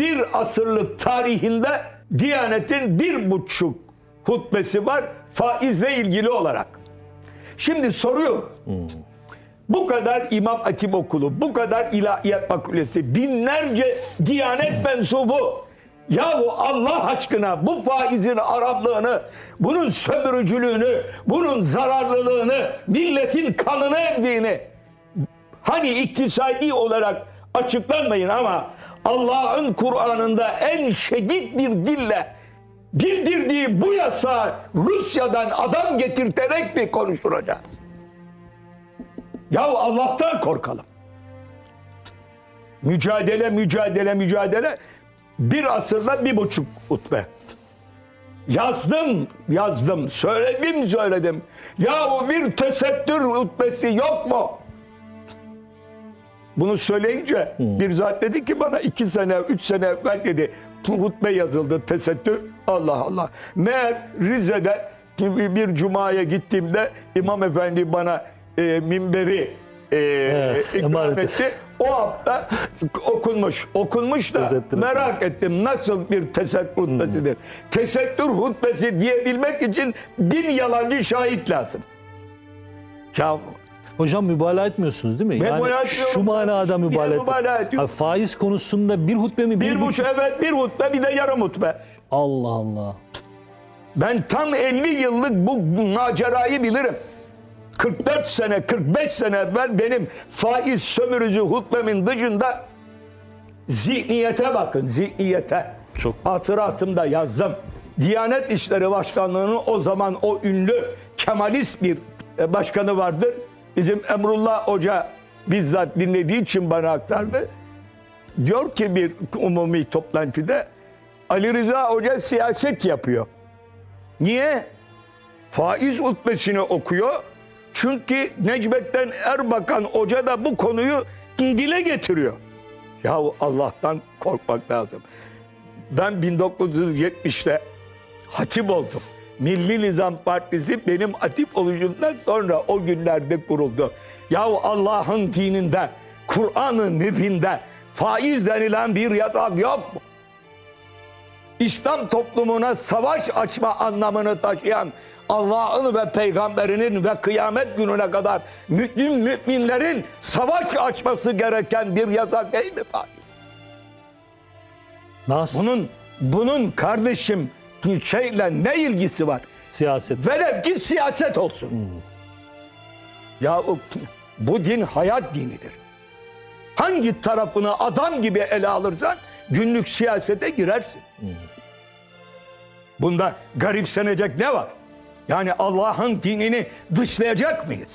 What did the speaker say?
bir asırlık tarihinde Diyanet'in bir buçuk hutbesi var faizle ilgili olarak. Şimdi soruyorum. Bu kadar İmam Hatip Okulu, bu kadar İlahiyat Fakültesi, binlerce Diyanet mensubu. Yahu Allah aşkına bu faizin Arablığını, bunun sömürücülüğünü, bunun zararlılığını, milletin kanını emdiğini hani iktisadi olarak açıklanmayın ama Allah'ın Kur'an'ında en şiddet bir dille bildirdiği bu yasağı Rusya'dan adam getirterek mi konuşturacağız? Ya Allah'tan korkalım. Mücadele, mücadele, mücadele. Bir asırda bir buçuk hutbe. Yazdım, yazdım. Söyledim, söyledim. Yahu bir tesettür hutbesi yok mu? Bunu söyleyince bir zat dedi ki bana iki sene, üç sene evvel dedi hutbe yazıldı tesettür. Allah Allah. Meğer Rize'de bir, cumaya gittiğimde İmam Efendi bana e, minberi e, ikram emanet. etti. O hafta okunmuş. Okunmuş da Tesettür merak ettim nasıl bir tesettür hutbesidir. Tesettür hutbesi diyebilmek için bin yalancı şahit lazım. Ya Hocam mübalağa etmiyorsunuz değil mi? Mübalağa etmiyorum. şu manada mübalağa mübalağa etmiyorum. Faiz konusunda bir hutbe mi? bir buçuk- buçuk evet bir hutbe bir de yarım hutbe. Allah Allah. Ben tam 50 yıllık bu macerayı bilirim. 44 sene, 45 sene evvel benim faiz sömürücü hutbemin dışında zihniyete bakın, zihniyete. Çok. Hatıratımda yazdım. Diyanet İşleri Başkanlığı'nın o zaman o ünlü Kemalist bir e, başkanı vardır. Bizim Emrullah Hoca bizzat dinlediği için bana aktardı. Diyor ki bir umumi toplantıda Ali Rıza Hoca siyaset yapıyor. Niye? Faiz hutbesini okuyor. Çünkü Necmettin Erbakan Hoca da bu konuyu dile getiriyor. Yahu Allah'tan korkmak lazım. Ben 1970'te hatip oldum. Milli Nizam Partisi benim hatip oluşumdan sonra o günlerde kuruldu. Yahu Allah'ın dininde, Kur'an-ı Mübin'de faiz denilen bir yasak yok mu? İslam toplumuna savaş açma anlamını taşıyan Allah'ın ve peygamberinin ve kıyamet gününe kadar mümin müminlerin savaş açması gereken bir yasak değil mi faiz? Nas, Bunun bunun kardeşim şeyle ne ilgisi var? siyaset. Velev ki siyaset olsun. Ya o- bu din hayat dinidir. Hangi tarafını adam gibi ele alırsan günlük siyasete girersin. Bunda garipsenecek ne var? Yani Allah'ın dinini dışlayacak mıyız?